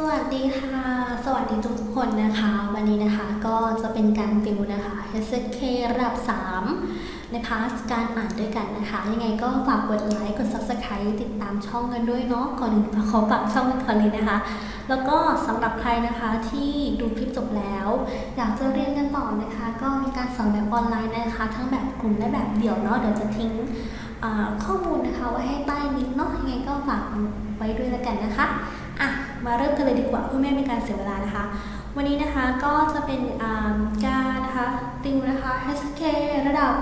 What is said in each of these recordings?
สวัสดีค่ะ สวัสดีทุกๆคนนะคะ วันนี้นะคะก็จะเป็นการติวนะคะ SK ระดับ 3 ในพาร์ทการอ่านด้วยกันนะคะ ยังไงก็ฝากกดไลค์ กด Subscribe ติดตามช่องกันด้วยเนาะ ก่อนอื่นขอฝากช่องกันก่อนเลยนะคะ แล้วก็สำหรับใครนะคะที่ดูคลิปจบแล้ว อยากจะเรียนกันต่อนะคะ ก็มีการสอนแบบออนไลน์นะคะ ทั้งแบบกลุ่มและแบบเดี่ยวเนาะ เดี๋ยวจะทิ้งข้อมูลนะคะไว้ให้ใต้ลิงก์เนาะ ยังไงก็ฝากไว้ด้วยแล้วกันนะคะ อะ มาเริ่มกันเลยดีกว่าเพื่อไม่ให้เป็นการเสียเวลานะคะ วันนี้นะคะก็จะเป็นการนะคะติวนะคะ HSK ระดับ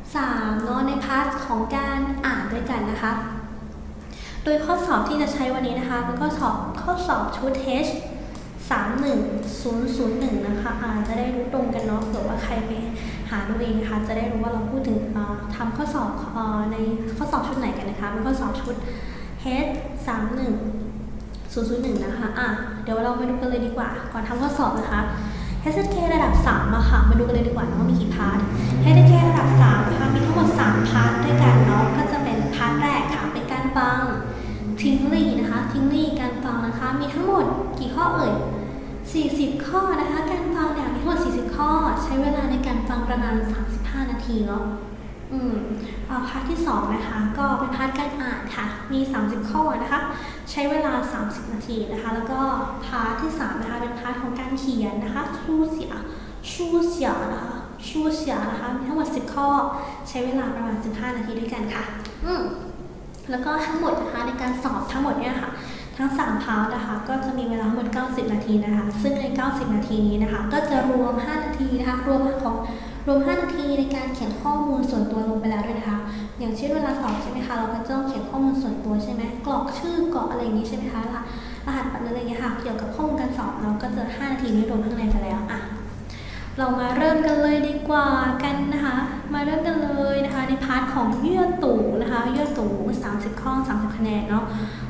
3เนาะในพาร์ทของการอ่านด้วยกันนะคะ โดยข้อสอบที่จะใช้วันนี้นะคะเป็นข้อสอบข้อสอบชุด H 31001 นะคะอ่าจะได้รู้ตรงกันเนาะเผื่อว่าใครไปหาดูเองนะคะ จะได้รู้ว่าเราพูดถึงอ่าทำข้อสอบอในข้อสอบชุดไหนกันนะคะเป็นข้อสอบชุด H 31 001 นะคะ อะ เดี๋ยวเรามาดูกันเลยดีกว่า ก่อนทำข้อสอบนะคะ HSK ระดับ3อะค่ะ มาดูกันเลยดีกว่าเนามีกี่พาร์ท HSK ระดับ3นะคะมีทั้งหมด 3 พาร์ทด้วยกันเนาะ ก็จะเป็นพาร์ทแรกค่ะ เป็นการฟังทิงลี่นะคะ ทิงลี่การฟังนะคะ มีทั้งหมดกี่ข้อเอ่ย40 ข้อนะคะ การฟังเนี่ยมีทั้งหมด 40 ข้อ ใช้เวลาในการฟังประมาณ 35 นาทีเนาะ อืมอ่าพาร์ทที่2นะคะก็เป็นพาร์ทการอ่านค่ะ มี 30 ข้อนะคะ ใช้เวลา 30 นาทีนะคะ แล้วก็พาร์ทที่3นะคะเป็นพาร์ทของการเขียนนะคะชูเสียชูเสียนะคะชูเสียนะคะมีทั้งหมด 10 ข้อ ใช้เวลาประมาณ 15 นาทีด้วยกันค่ะ อืมแล้วก็ทั้งหมดนะคะในการสอบทั้งหมดเนี่ยค่ะ ทั้ง3พาร์ทนะคะก็จะมีเวลาทั้งหมด 90 นาทีนะคะ ซึ่งใน 90 นาทีนี้นะคะ ก็จะรวม 5 นาทีนะคะรวมของ รวม 5 นาทีในการเขียนข้อมูลส่วนตัวลงไปแล้วด้วยนะคะ อย่างเช่นเวลาสอบใช่ไหมคะ เราก็จะต้องเขียนข้อมูลส่วนตัวใช่ไหมกรอกชื่อกรอกอะไรอย่างนี้ใช่ไหมคะ รหัสรหัสบัตรอะไรอย่างเงี้ยค่ะ เกี่ยวกับข้อมูลการสอบเราก็จะ 5 นาทีนี้รวมข้างในไปแล้วอะเรามาเริ่มกันเลยดีกว่ากันนะคะ มาเริ่มกันเลยนะคะ ในพาร์ทของเยื่อตู่นะคะ เยื่อตู่30 ข้อ 30 คะแนนเนาะ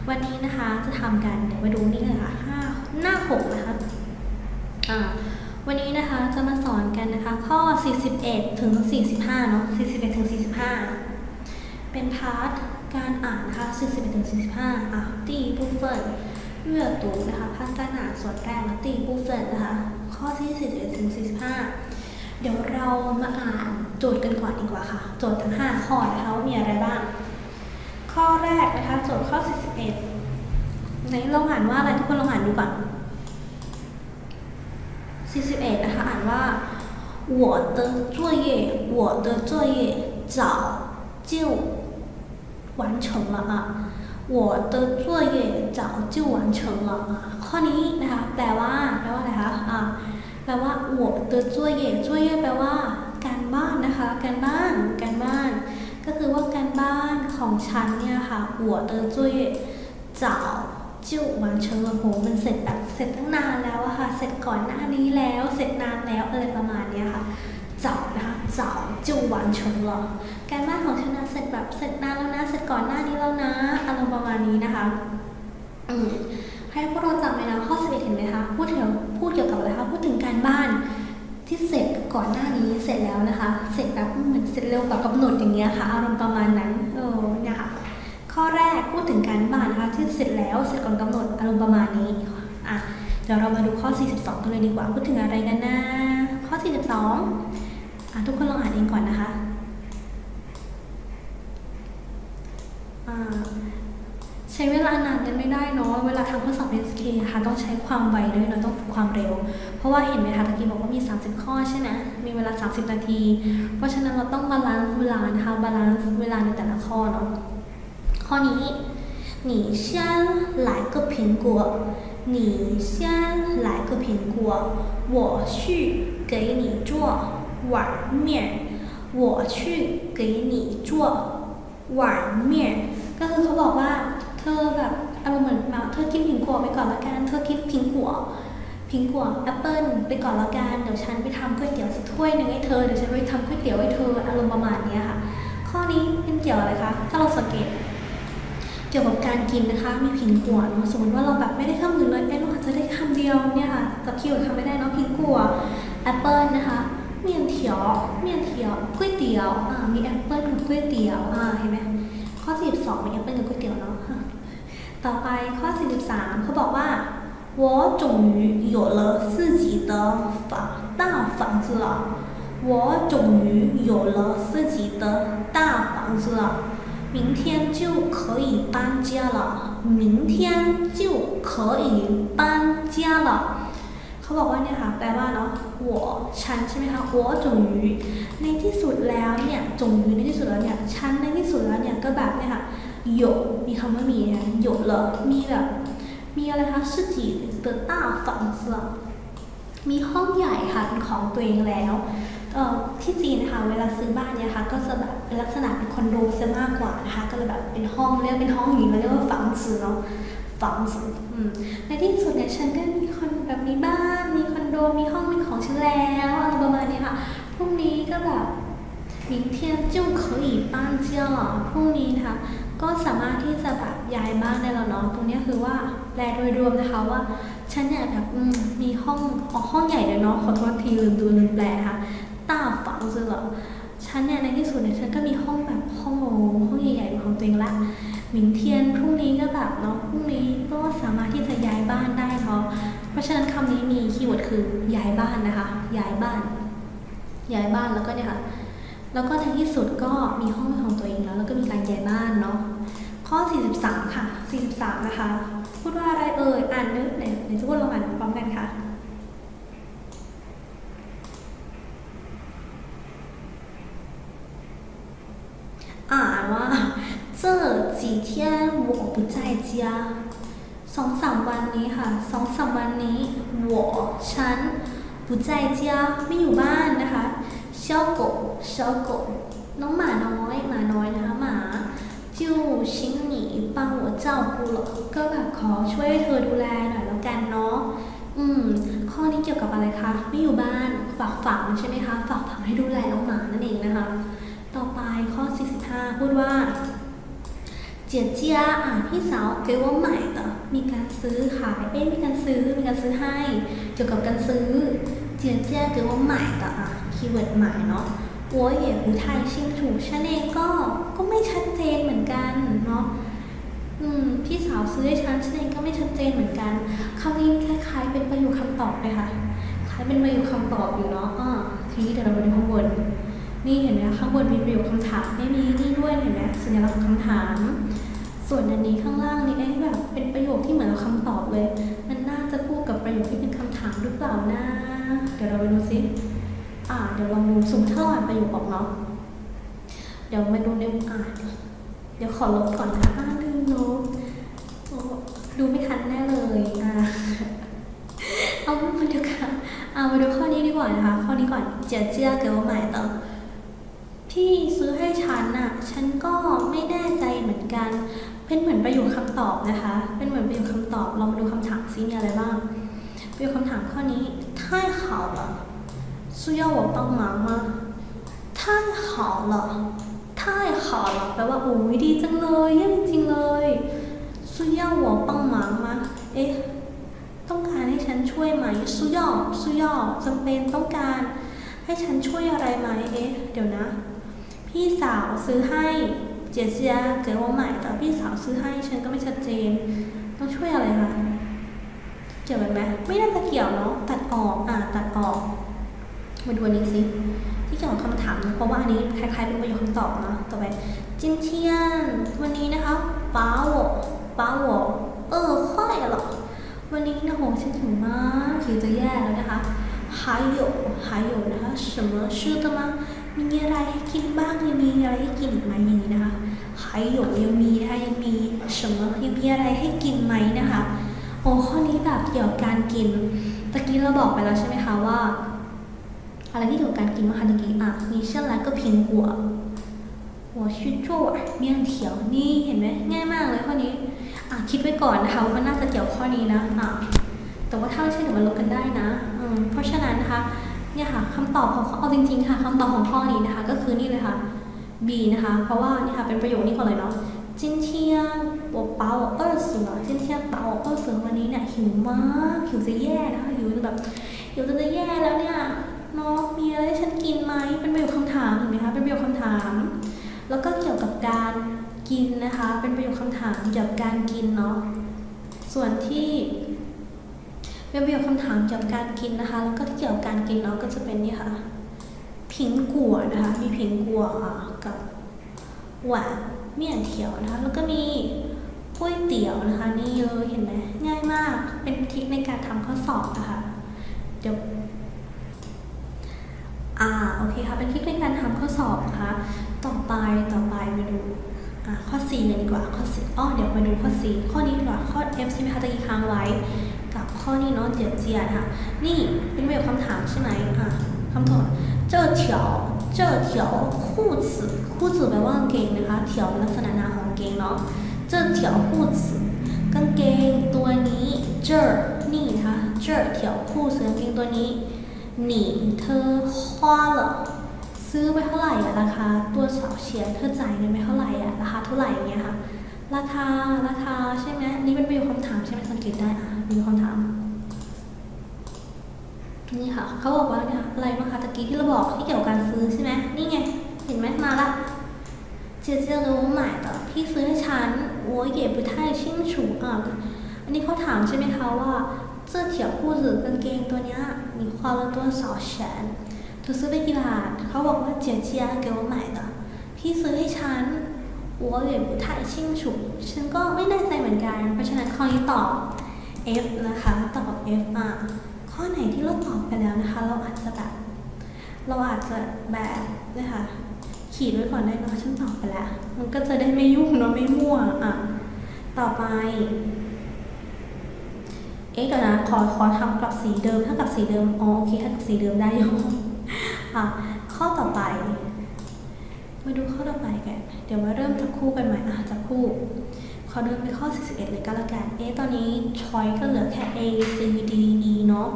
วันนี้นะคะจะทำกันเดี๋ยวมาดูนี่เลยค่ะห้าหน้าหกนะคะ อ่า วันนี้นะคะจะมาสอนกันนะคะ ข้อ 41 ถึง 45 เนาะ41 ถึง 45 เป็นพาร์ทการอ่านนะคะ41 ถึง 45อะตีบูฟเฟอเลือกตัวนะคะพาร์ทการอ่านส่วนแรกนะตีบูฟเฟอนะคะ ข้อที่ 41 ถึง 45 เดี๋ยวเรามาอ่านโจทย์กันก่อนดีกว่าค่ะ โจทย์ทั้ง 5 ข้อนะคะว่ามีอะไรบ้าง ข้อแรกนะคะ โจทย์ข้อ 41ในเราอ่านว่าอะไรทุกคนลองอ่านดูก่อน 41 นะคะ อ่านว่า我的作业我的作业早就完成了啊我的作业早就完成了啊ข้อนี้นะคะ แปลว่า แปลว่าอะไรคะ อ่า แปลว่า我的作业作业แปลว่า การบ้านนะคะ การบ้าน การบ้าน ก็คือว่าการบ้านของฉันเนี่ยค่ะ我的作业早 就完成了โหมันเสร็จแบบเสร็จตั้งนานแล้วอะค่ะ เสร็จก่อนหน้านี้แล้ว เสร็จนานแล้วอะไรประมาณเนี้ยค่ะ早นะคะ早就完成了การบ้านของฉันนะเสร็จแบบเสร็จนานแล้วนะ เสร็จก่อนหน้านี้แล้วนะอารมณ์ประมาณนี้นะคะ อืมให้พวกเราจำไว้นะข้อ11เห็นไหมคะ พูดถึงพูดเกี่ยวกับอะไรคะ พูดถึงการบ้าน ที่เสร็จก่อนหน้านี้เสร็จแล้วนะคะ เสร็จแบบเหมือนเสร็จเร็วกว่ากำหนดอย่างเงี้ยค่ะ อารมณ์ประมาณนั้น เออเนี่ยค่ะ ข้อแรกพูดถึงการบ้านนะคะที่เสร็จแล้วเสร็จก่อนกำหนดอารมณ์ประมาณนี้อะเดี๋ยวเรามาดูข้อ 42 กันเลยดีกว่าพูดถึงอะไรกันนะข้อ 42อะทุกคนลองอ่านเองก่อนนะคะอ่าใช้เวลานานกันไม่ได้เนาะเวลาทำข้อสอบ SK ค่ะต้องใช้ความไวด้วยเนาะต้องฝึกความเร็ว เพราะว่าเห็นไหมคะตะกี้บอกว่ามี 30 ข้อใช่ไหมมีเวลา 30 นาที เพราะฉะนั้นเราต้องบาลานซ์เวลานะคะบาลานซ์เวลาในแต่ละข้อเนาะ ข้อนี้你先来个苹果你先来个苹果我去给你做碗面我去给你做碗面ก็คือเขาบอกว่าเธอแบบอารมณ์เหมือนมาเธอกินผิงกัวไปก่อนละกัน เธอกินผิงกัวผิงกัวแอปเปิ้ลไปก่อนละกัน เดี๋ยวฉันไปทำก๋วยเตี๋ยวสักถ้วยหนึ่งให้เธอ เดี๋ยวฉันไปทำก๋วยเตี๋ยวให้เธอ อารมณ์ประมาณเนี้ยค่ะ ข้อนี้เป็นเกี่ยวอะไรคะ ถ้าเราสังเกต เกี่ยวกับการกินนะคะ มีผิงกัวเนาะ สมมติว่าเราแบบไม่ได้ข้ามอื่นเลยเอ๊ะเราอาจจะได้คำเดียวเนี่ยค่ะจับคิวทำไม่ได้เนาะผิงกัวแอปเปิ้ลนะคะเมี่ยนเถียวเมี่ยนเถียวก๋วยเตี๋ยว อ่า มีแอปเปิ้ลกับก๋วยเตี๋ยว อ่า เห็นไหม ข้อ 42 มีแอปเปิ้ลกับก๋วยเตี๋ยวเนาะ ต่อไปข้อ 43เขาบอกว่า 我终于有了自己的房大房子了我终于有了自己的大房子了 明天就可以搬家了明天就可以搬家了เขาบอกว่าเนี่ยค่ะแปลว่าเนาะ我ฉันใช่ไหมคะ我终于ในที่สุดแล้วเนี่ยจง于ในที่สุดแล้วเนี่ยฉันในที่สุดแล้วเนี่ยก็แบบเนี่ยค่ะ有มีคำว่ามีนะ有了มีแบบมีอะไรคะ自己的大房子了มีห้องใหญ่ค่ะเป็นของตัวเองแล้วเอ่อ ที่จีนนะคะเวลาซื้อบ้านเนี่ยค่ะก็จะแบบเป็นลักษณะเป็นคอนโดซะมากกว่านะคะก็เลยแบบเป็นห้องเรียกเป็นห้องอย่างนี้เราเรียกว่าฝังสือเนาะฝังสืออืมในที่สุดเนี่ยฉันก็มีคอนแบบมีบ้านมีคอนโดมีห้องเป็นของฉันแล้วอะไรประมาณนี้ค่ะพรุ่งนี้ก็แบบ明天就可以搬家了พรุ่งนี้นะคะก็สามารถที่จะแบบย้ายบ้านได้แล้วเนาะตรงเนี้ยคือว่าแปลโดยรวมนะคะว่า ฉันเนี่ยแบบอืมมีห้องอ๋อห้องใหญ่เลยเนาะขอโทษทีลืมดูลืมแปลนะคะ ต้าฝังเสือฉันเนี่ยในที่สุดเนี่ยฉันก็มีห้องแบบห้องโอห้องใหญ่ๆของตัวเองละหมิงเทียนพรุ่งนี้ก็แบบเนาะพรุ่งนี้ก็สามารถที่จะย้ายบ้านได้เนาะเพราะฉะนั้นคำนี้มีคีย์เวิร์ดคือย้ายบ้านนะคะ ย้ายบ้าน ย้ายบ้านแล้วก็เนี่ยค่ะแล้วก็ในที่สุดก็มีห้องของตัวเองแล้ว แล้วก็มีการย้ายบ้านเนาะข้อ 43 ค่ะ 43 นะคะ พูดว่าอะไรเอ่ยอ่านนึกไหนไหนจะพูดลองอ่านพร้อมกันค่ะ อ่านว่า这几天我不在家สองสามวันนี้ค่ะสองสามวันนี้我ฉัน不在家ไม่อยู่บ้านนะคะ小狗小狗น้องหมาน้อยหมาน้อยนะคะหมา 就请你帮我照顾了ก็แบบขอช่วยเธอดูแลหน่อยแล้วกันเนาะอืม ข้อนี้เกี่ยวกับอะไรคะ ไม่อยู่บ้านฝากฝังใช่ไหมคะ ฝากฝังให้ดูแลน้องหมานั่นเองนะคะ ต่อไปข้อ 45 พูดว่า เจียเจียอ่ะพี่สาวเกว่าใหม่ต่อมีการซื้อขายเอ๊ะมีการซื้อ มีการซื้อให้ เกี่ยวกับการซื้อ เจียเจียเกว่าใหม่ต่ออ่ะคีย์เวิร์ดใหม่เนาะ我也不太清楚ฉันเองก็ก็ไม่ชัดเจนเหมือนกันเนาะอืมพี่สาวซื้อให้ฉันฉันเองก็ไม่ชัดเจนเหมือนกันคำนี้คล้ายๆเป็นประโยคคำตอบเลยค่ะคล้ายเป็นประโยคคำตอบอยู่เนาะอ่าทีนี้เดี๋ยวเรามาดูข้างบน นี่เห็นไหมข้างบนมีประโยคคำถามไม่มีนี่ด้วยเห็นไหมสัญลักษณ์ของคำถาม ส่วนอันนี้ข้างล่างนี่ไอ้แบบเป็นประโยคที่เหมือนกับคำตอบเลย มันน่าจะคู่กับประโยคที่เป็นคำถามหรือเปล่านะ เดี๋ยวเราไปดูซิอ่าเดี๋ยวลองดูสมมติถ้าเราอ่านประโยคออกเนาะเดี๋ยวมาดูในอ่านเดี๋ยวขอลบก่อนนะอ่าลืมลบโอ้ดูไม่ทันแน่เลยอ่าเอามาดูค่ะเอามาดูข้อนี้ดีกว่านะคะข้อนี้ก่อนเจียเจียเกวใหม่ต่อที่ซื้อให้ฉันน่ะฉันก็ไม่แน่ใจเหมือนกัน เป็นเหมือนประโยคคำตอบนะคะ เป็นเหมือนประโยคคำตอบ เรามาดูคำถามซิมีอะไรบ้าง ประโยคคำถามข้อนี้太好了需要我帮忙吗太好了太好了แปลว่าโอ้ยดีจังเลยเยี่ยมจริงๆเลย需要我帮忙吗เอ๊ะ ต้องการให้ฉันช่วยไหมซุย่อซุย่อจำเป็นต้องการ ให้ฉันช่วยอะไรไหมเอ๊ะ เดี๋ยวนะ พี่สาวซื้อให้ เจเจียเกิดว่าใหม่แต่พี่สาวซื้อให้ฉันก็ไม่ชัดเจน ต้องช่วยอะไรคะเกี่ยวกันไหมไม่น่าจะเกี่ยวเนาะตัดออกอ่าตัดออก มาดูอันนี้สิที่เกี่ยวกับคำถามนะเพราะว่าอันนี้คล้ายๆเป็นประโยคคำตอบเนาะต่อไปจินเทียนวันนี้นะคะป้า我ป้า我เออค่อยเหรอ วันนี้นะโหฉันถึงมากหิวจะแย่แล้วนะคะ还有还有นะคะ什么吃的吗 มีอะไรให้กินบ้างยังมีอะไรให้กินอีกไหมอย่างนี้นะคะไข่หยกยังมีนะคะยังมีเสมอยังมีอะไรให้กินไหมนะคะโอ้ข้อนี้แบบเกี่ยวกับการกินตะกี้เราบอกไปแล้วใช่ไหมคะว่า อะไรที่เกี่ยวกับการกินมาคะตะกี้อะมีเช่นไรก็พิงหัวหัวชุดชั่วมี่ยงเขียวนี่เห็นไหมง่ายมากเลยข้อนี้อะคิดไว้ก่อนนะคะว่ามันน่าจะเกี่ยวข้อนี้นะอะแต่ว่าถ้าไม่ใช่เดี๋ยวมันลบกันได้นะอืมเพราะฉะนั้นนะคะ เนี่ยค่ะคำตอบของข้อเอาจริงๆค่ะคำตอบของข้อนี้นะคะ ก็คือนี่เลยค่ะ B นะคะ เพราะว่านี่ค่ะเป็นประโยคนี้ก่อนเลยเนาะ今天我把我饿死了今天把我饿死了วันนี้เนี่ยหิวมากหิวจะแย่นะคะหิวจะแบบหิวจนจะแย่แล้วเนี่ยเนาะมีอะไรให้ฉันกินไหมเป็นประโยคคำถามเห็นไหมคะเป็นประโยคคำถาม แล้วก็เกี่ยวกับการกินนะคะ เป็นประโยคคำถามเกี่ยวกับการกินเนาะ ส่วนที่ เป็นประโยคคำถามเกี่ยวกับการกินนะคะ แล้วก็ที่เกี่ยวกับการกินเนาะก็จะเป็นนี่ค่ะผิงกัวนะคะ มีผิงกัวกับหวานเมี่ยนเถียวนะคะ แล้วก็มีก๋วยเตี๋ยวนะคะ นี่เลยเห็นไหมง่ายมากเป็นทริคในการทำข้อสอบนะคะเดี๋ยวอ่าโอเคค่ะเป็นทริคในการทำข้อสอบนะคะ ต่อไปต่อไปมาดู ข้อ C เลยดีกว่า ข้อ C อ๋อเดี๋ยวไปดูข้อ C ข้อนี้ดีกว่า ข้อ F ใช่ไหมคะตะกี้ค้างไว้ กับข้อนี้เนาะเจียบเจียค่ะ นี่เป็นประโยคคำถามใช่ไหมอะคำตอบเจ้าเถียวเจ้าเถียวคู่สืคู่สืแปลว่ากางเกงนะคะเถียวลักษณะนามของกางเกงเนาะเจ้าเถียวคู่สืกางเกงตัวนี้เจ้านี่นะคะเจ้าเถียวคู่สืกางเกงตัวนี้หนีเธอ花了 ซื้อไปเท่าไหร่อะราคาตัวเสาเฉียร์เธอจ่ายเงินไปเท่าไหร่อะราคาเท่าไหร่อย่างเงี้ยค่ะ ราคาราคาใช่ไหมนี่เป็นประโยคคำถามใช่ไหมสังเกตได้อะมีคำถามนี่ค่ะเขาบอกว่าเนี่ยอะไรบ้างคะตะกี้ที่เราบอกที่เกี่ยวกับการซื้อใช่ไหมนี่ไงเห็นไหมมาละเจ๊เจ๊รู้หมายต่อพี่ซื้อให้ฉันโอ้ยเก็บไปทยชิ่งฉูอะอันนี้เขาถามใช่ไหมคะว่าเสื้อเขียวคู่หรือกางเกงตัวเนี้ยมีความละตัวสอแฉน เธอซื้อไปกี่บาทเขาบอกว่าเจียเจีย给我买的พี่ซื้อให้ฉัน我也不太清楚ฉันก็ไม่แน่ใจเหมือนกัน เพราะฉะนั้นข้อนี้ตอบ F นะคะ ตอบ F อ่ะ ข้อไหนที่เราตอบไปแล้วนะคะ เราอาจจะแบบ เราอาจจะแบบนะคะขีดไว้ก่อนได้เนอะฉันตอบไปแล้ว มันก็จะได้ไม่ยุ่งเนาะไม่มั่วอ่ะ ต่อไป เอ๊ะเดี๋ยวนะขอขอทำกลับสีเดิมถ้ากับสีเดิมอ๋อโอเคถ้ากับสีเดิมได้อยู่ อ่ะข้อต่อไป มาดูข้อต่อไปกัน เดี๋ยวมาเริ่มจับคู่กันใหม่อ่ะจับคู่ ขอเดินไปข้อ 41 เลยก็แล้วกัน เอ๊ะ ตอนนี้ช้อยก็เหลือแค่ A C D E เนาะ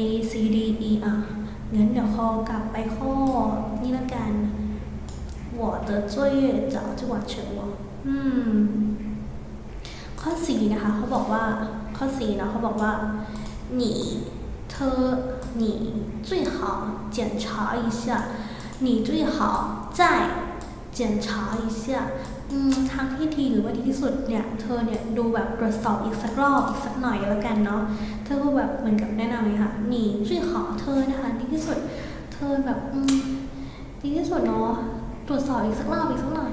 A C D E อ่ะ งั้นเดี๋ยวขอกลับไปข้อนี่ละกัน我的作业早就完成了อืม ข้อ 4 นะคะ เขาบอกว่า ข้อ 4 เนาะเขาบอกว่า你เธอ 你最好检查一下你最好再检查一下อืมทางที่ดีหรือว่าดีที่สุดเนี่ย เธอเนี่ยดูแบบตรวจสอบอีกสักรอบอีกสักหน่อยแล้วกันเนาะ เธอก็แบบเหมือนกับแนะนำเลยค่ะหนีช่วยขอเธอนะคะดีที่สุด เธอแบบอืมดีที่สุดเนาะ ตรวจสอบอีกสักรอบอีกสักหน่อย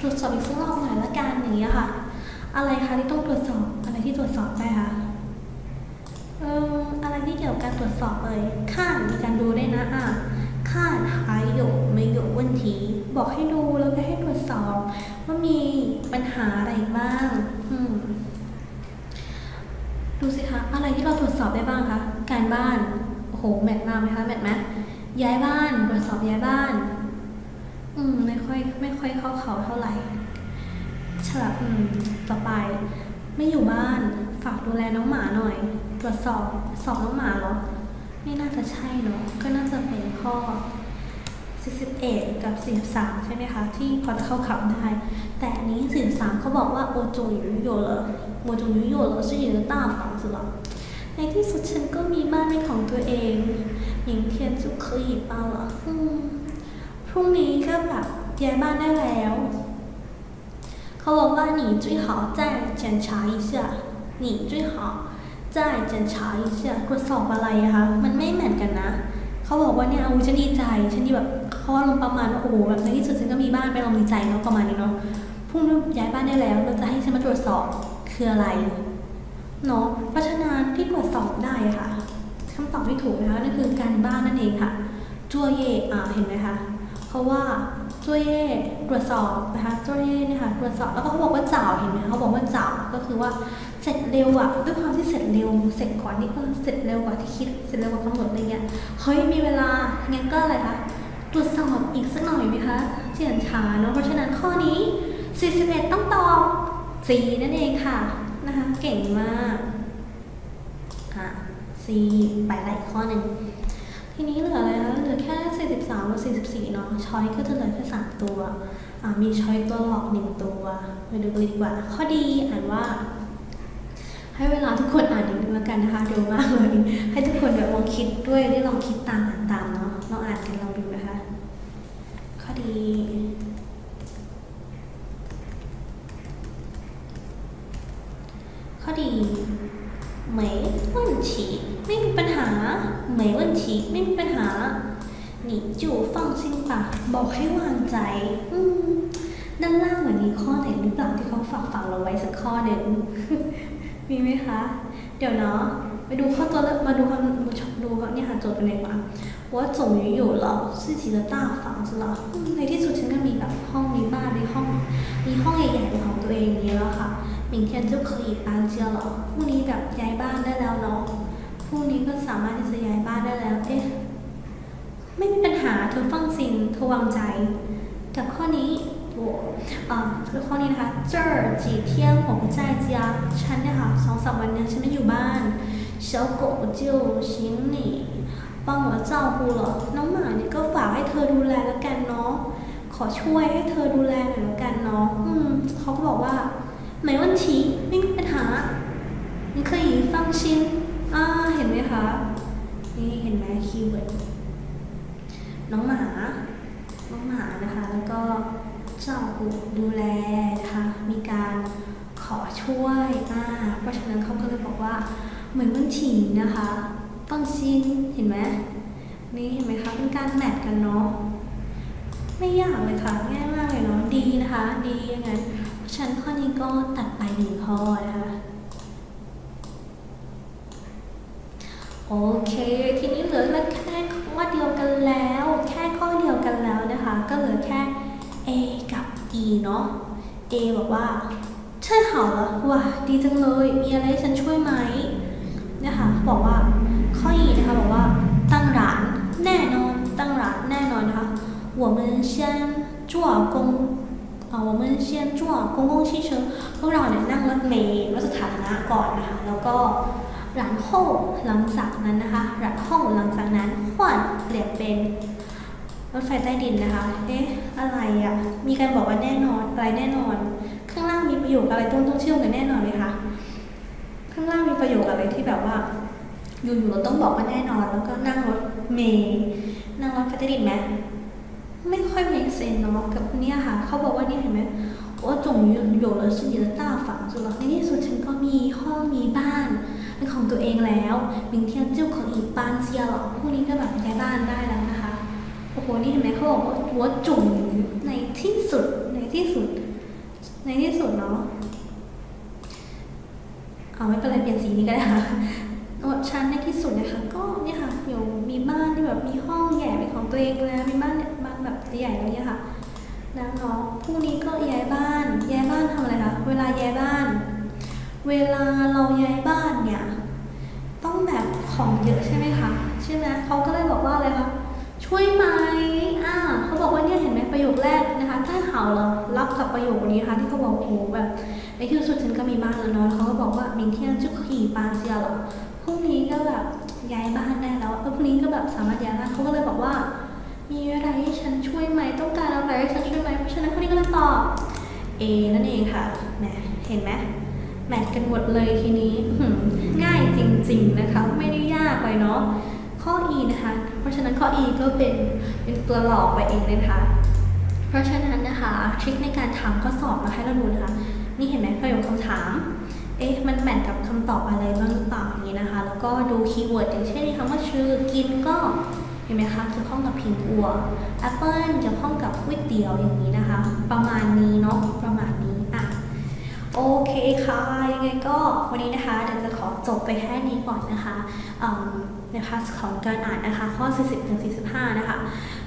ตรวจสอบอีกสักรอบหน่อยละกันอย่างเงี้ยค่ะ อะไรคะที่ต้องตรวจสอบ อะไรที่ตรวจสอบได้คะเอออะไร ที่เกี่ยวกับการตรวจสอบเอ่ยข้านมีการดูได้วยนะอ่ะข้านหาย有没有问题บอกให้ดูแล้วก็ให้ตรวจสอบ ว่ามีปัญหาอะไรบ้าง อืม ดูสิคะ อะไรที่เราตรวจสอบได้บ้างคะ การบ้าน โอ้โห แมทมาไหมคะ แมทไหมย้ายบ้าน ตรวจสอบย้ายบ้าน อืม ไม่ค่อย ไม่ค่อยเข้าเขาเท่าไหร่ฉลับอืม ต่อไป ไม่อยู่บ้าน ฝากดูแลน้องหมาหน่อย ตรวจสอบสอบน้องหมาเหรอ ไม่น่าจะใช่เนาะก็น่าจะเป็นข้อ 41 กับ 43 ใช่ไหมคะ ที่พอจะเข้าขับได้ แต่อันนี้ 43เขาบอกว่าโอจงยุโยเหรอโมจงยุโยเหรอชื่อหญิงต้าฝังสุดหรอในที่สุดฉันก็มีบ้านเป็นของตัวเอง หญิงเทียนสุคือหญิปาเหรอพรุ่งนี้ก็แบบย้ายบ้านได้แล้วเขาบอกว่าหนีจุ้ยหอแจ้งเฉีนฉาอีเสีหนีจุ้ยหอ จ่ายจันฉายเสียตรวจสอบอะไรอะคะมันไม่แมทกันนะเขาบอกว่าเนี่ยเอาฉันดีใจฉันดีแบบเขาลงประมาณว่าโอ้โหแบบในที่สุดฉันก็มีบ้านไปลองดีใจเนาะประมาณนี้เนาะพรุ่งนี้ย้ายบ้านได้แล้วเราจะให้ฉันมาตรวจสอบคืออะไรเนาะเพราะฉะนั้นที่ตรวจสอบได้ค่ะ คำตอบที่ถูกนะคะนั่นคือการบ้านนั่นเองค่ะจัวเย่อ่าเห็นไหมคะเพราะว่าจัวเย่ตรวจสอบนะคะจัวเย่เนี่ยค่ะตรวจสอบแล้วก็เขาบอกว่าจ่าเห็น คือว่าเสร็จเร็วอะด้วยความที่เสร็จเร็ว เสร็จก่อนนี่ก็เสร็จเร็วกว่าที่คิด เสร็จเร็วกว่ากำหนดอะไรเงี้ย เฮ้ยมีเวลา งั้นก็อะไรคะตรวจสอบอีกสักหน่อยไหมคะเจียนชาเนาะ เพราะฉะนั้นข้อนี้ 41 ต้องตอบ C นั่นเองค่ะ นะคะ เก่งมาก อะ C ไปละอีกข้อหนึ่งทีนี้เหลืออะไรคะ เหลือแค่ 43กับ44 เนาะช้อยก็จะเหลือแค่ 3 ตัว มีช้อยตัวหลอกหนึ่งตัวไปดูกันดีกว่า ข้อดีอ่านว่า ให้เวลาทุกคนอ่านนิดนึงแล้วกันนะคะเดี๋ยวมากเลย ให้ทุกคนแบบลองคิดด้วยได้ลองคิดตามอ่านตามเนาะลองอ่านกันลองดูนะคะ ข้อดีข้อดีเหมยอ้วนฉีไม่มีปัญหาเหมยอ้วนฉีไม่มีปัญหา หนีจู่ฟังซิงปับอกให้วางใจ อืมด้านล่างเหมือนมีข้อไหนหรือเปล่าที่เขาฝากฝังเราไว้สักข้อหนึ่งมีไหมคะ เดี๋ยวเนาะไปดูข้อตัวมาดูคำมาชมดูเนี่ยค่ะจดเป็นไงวะว่าจงอยู่อยู่หรอซื่อจีตาฝังสลอในที่สุดฉันก็มีแบบห้องมีบ้านมีห้อง มีห้องใหญ่ๆของตัวเองนี้แล้วค่ะหมิงเทียนเจ้าเคยปาพรุ่งนี้แบบย้ายบ้านได้แล้วเนาะพรุ่งนี้ก็สามารถที่จะย้ายบ้านได้แล้วเอ๊ะ ไม่มีปัญหาเธอฟังซินเธอวางใจกับข้อนี้我อ่าคือข้อนี้นะคะ这儿几天我不在家ฉันเนี่ยค่ะสองสามวันเนี่ยฉันไม่อยู่บ้าน小狗就行你帮我照顾了น้องหมาเนี่ยก็ฝากให้เธอดูแลแล้วกันเนาะขอช่วยให้เธอดูแลหน่อยแล้วกันเนาะอืมเขาก็บอกว่าไม่วันทีไม่มีปัญหา你可以放心อ่าเห็นไหมคะนี่เห็นไหมคีย์เวิร์ด น้องหมา น้องหมานะคะ แล้วก็เจ้าหูดูแลนะคะ มีการขอช่วยอ่าเพราะฉะนั้นเขาก็เลยบอกว่า เหมือนวันฉีนะคะฟังซินเห็นไหมนี่เห็นไหมคะเป็นการแมทกันเนาะไม่ยากเลยค่ะง่ายมากเลยเนาะดีนะคะ ดียังไงเพราะฉันข้อนี้ก็ตัดไปหนึ่งข้อนะคะโอเค ทีนี้เหลือแค่ข้อเดียวกันแล้ว แค่ข้อเดียวกันแล้วนะคะ ก็เหลือแค่ A กับ E เนาะ A บอกว่าใช่好了ว้าดีจังเลย มีอะไรให้ฉันช่วยไหมนะคะบอกว่าข้อ E นะคะบอกว่าตั้งร้านแน่นอนตั้งร้านแน่นอนนะคะ我们先坐公อ่า我们先坐公共汽车พวกเราเนี่ยนั่งรถเมล์รถสาธารณะก่อนนะคะ แล้วก็ 然后หลังจากนั้นนะคะ然后หลังจากนั้น换เปลี่ยนเป็น รถไฟใต้ดินนะคะ เอ๊ะ อะไรอะ่ะ มีการบอกว่าแน่นอน อะไรแน่นอน ข้างล่างมีประโยคอะไรต้องต้องเชื่อมกันแน่นอนไหมคะ ข้างล่างมีประโยคอะไรที่แบบว่า อยู่ๆเราต้องบอกว่าแน่นอน แล้วก็นั่งรถเมล์นั่งรถไฟใต้ดินไหมไม่ค่อย make sense เนาะกับเนี่ยค่ะ เขาบอกว่าเนี่ยเห็นไหมว่าจง有了自己的大房子了ในที่สุดฉันก็มีห้องมีบ้าน เป็นของตัวเองแล้ว明天就可以搬家了พรุ่งนี้ก็แบบย้ายบ้านได้แล้วนะคะ โอ้โห นี่เห็นไหมเขาบอกว่าหัวจุ่มในที่สุด ในที่สุด ในที่สุดเนาะ เอาไม่เป็นไรเปลี่ยนสีนี้ก็ได้ค่ะโอ้ฉันในที่สุดนะคะ ก็เนี่ยค่ะอยู่มีบ้านที่แบบมีห้องใหญ่เป็นของตัวเองแล้วมีบ้านเนี่ยบ้านแบบใหญ่แล้วเนี่ยค่ะแล้วเนาะพรุ่งนี้ก็ย้ายบ้าน ย้ายบ้านทำอะไรคะ เวลาย้ายบ้าน เวลาเราย้ายบ้านเนี่ย ต้องแบบของเยอะใช่ไหมคะ ใช่ไหมเขาก็เลยบอกว่าอะไรคะ ช่วยไหมอ่าเขาบอกว่าเนี่ยเห็นไหมประโยคแรกนะคะ ถ้าเขาเรารับกับประโยคนี้ค่ะที่เขาบอกโอ้แบบในที่สุดฉันก็มีบ้านแล้วเนาะเขาก็บอกว่ามิงเที่ยงจุกขี่ปาเซียหรอพรุ่งนี้ก็แบบย้ายบ้านได้แล้วแล้วพรุ่งนี้ก็แบบสามารถย้ายได้เขาก็เลยบอกว่า มีอะไรให้ฉันช่วยไหมต้องการอะไรให้ฉันช่วยไหมเพราะฉะนั้นคนนี้ก็เลยตอบเอนั่นเองค่ะแหมเห็นไหมแมทกันหมดเลยทีนี้ง่ายจริง ๆนะคะ ไม่ได้ยากเลยเนาะ ข้อ E นะคะ เพราะฉะนั้นข้อ E ก็เป็นเป็นตัวหลอกไปเองเลยนะคะ เพราะฉะนั้นนะคะทริคในการทำข้อสอบมาให้เราดูนะคะ นี่เห็นไหมประโยคคำถาม เอ๊ะ มันแมทกับคำตอบอะไรบ้างหรือเปล่าอย่างนี้นะคะ แล้วก็ดูคีย์เวิร์ดอย่างเช่นคำว่าชื่อกินก็เห็นไหมคะ เกี่ยวข้องกับพิงอัวแอปเปิลเกี่ยวข้องกับก๋วยเตี๋ยวอย่างนี้นะคะ ประมาณนี้เนาะ ประมาณนี้อะโอเคค่ะ ยังไงก็วันนี้นะคะเดี๋ยวจะขอจบไปแค่นี้ก่อนนะคะ อืมนะคะของการอ่านนะคะข้อ 40ถึง45 นะคะ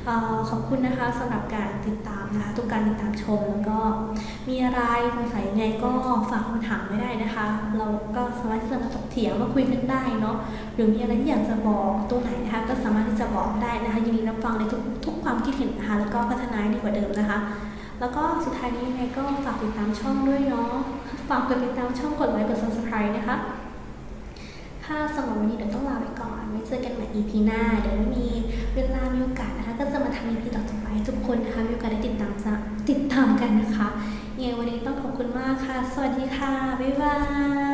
ออขอบคุณนะคะสำหรับการติดตามนะคะทุกการติดตามชมแล้วก็มีอะไรสงสัยยังไงก็ฝากคำถามไว้ได้นะคะ เราก็สามารถที่จะมาถกเถียงมาคุยกันได้เนาะหรือมีอะไรที่อยากจะบอกตรงไหนนะคะ ก็สามารถที่จะบอกได้นะคะยินดีรับฟังในทุกทุกความคิดเห็นนะคะแล้วก็พัฒนาดีกว่าเดิมนะคะ แล้วก็สุดท้ายนี้ยังไงก็ฝากติดตามช่องด้วยเนาะฝากกดติดตามช่องกดไลค์กด subscribe นะคะ ถ้าสำหรับวันนี้เดี๋ยวต้องลาไปก่อน ไว้เจอกันใหม่ EP หน้า เดี๋ยวมีเวลามีโอกาสนะคะ ก็จะมาทำ EP ต่อไปทุกคนนะคะ มีโอกาสได้ติดตามจะติดตามกันนะคะยังไงวันนี้ต้องขอบคุณมากค่ะ สวัสดีค่ะ บ๊ายบาย